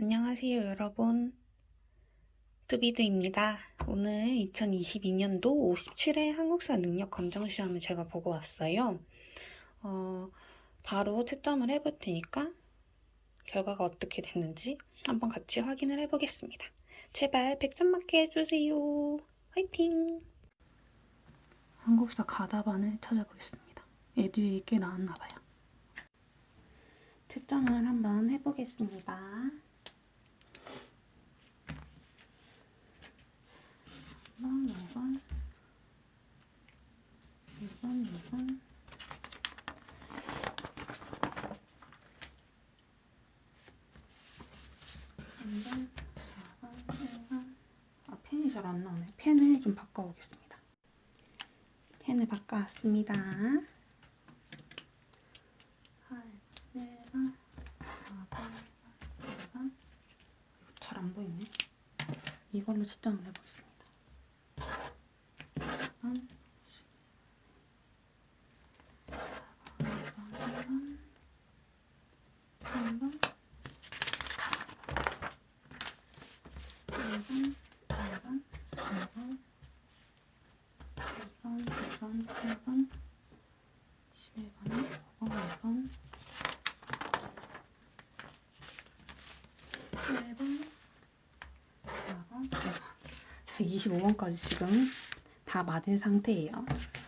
안녕하세요, 여러분. 뚜비드입니다. 오늘 2022년도 57회 한국사 능력 검정 시험을 제가 보고 왔어요. 어, 바로 채점을 해볼 테니까 결과가 어떻게 됐는지 한번 같이 확인을 해보겠습니다. 제발 100점 맞게 해주세요. 화이팅! 한국사 가다반을 찾아보겠습니다. 에듀에 꽤 나왔나봐요. 채점을 한번 해보겠습니다. 1번, 2번, 2번, 2번. 삼번 4번, 1번. 아, 펜이 잘 안 나오네. 펜을 좀 바꿔오겠습니다. 펜을 바꿔왔습니다. 1번, 4번, 1번. 잘안 보이네. 이걸로 채점을 해보겠습니다. 1번, 4번, 3번, 1번, 2번, 4번, 2번, 2번, 8번, 11번에 5번, 5번, 1번, 4번, 5번. 자, 25번까지 지금 다 맞은 상태예요.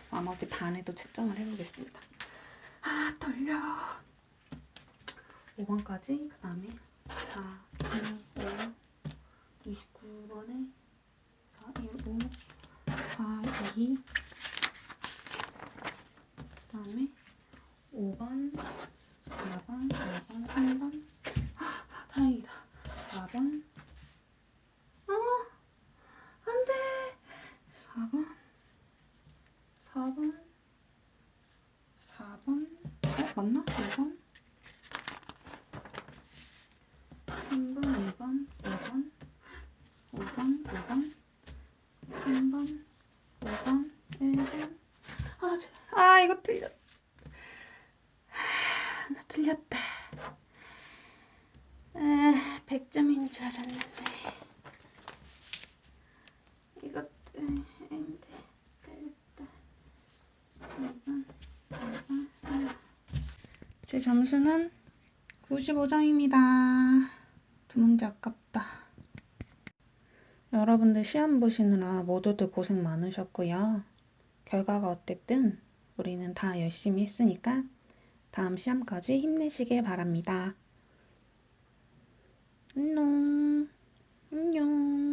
나머지 반에도 채점을 해보겠습니다. 아, 떨려. 5번까지, 그 다음에 4, 6, 5, 29번에 4, 1, 5, 4, 2, 그 다음에 5번, 4번, 5번, 3번. 아, 다행이다. 4번. 어, 안 돼. 4번. 4번. 4번. 어, 맞나? 5번. 3번, 2번, 5번. 5번, 5번. 3번, 5번, 1번. 아, 제- 아 이거 틀렸. 하, 나 틀렸다. 아, 100점인 줄 알았는데. 이것도 아닌데. 틀렸다. 2번, 2번, 3번. 제 점수는 95점입니다. 두 문제 아깝다. 여러분들 시험 보시느라 모두들 고생 많으셨고요. 결과가 어땠든 우리는 다 열심히 했으니까 다음 시험까지 힘내시길 바랍니다. 안녕. 안녕.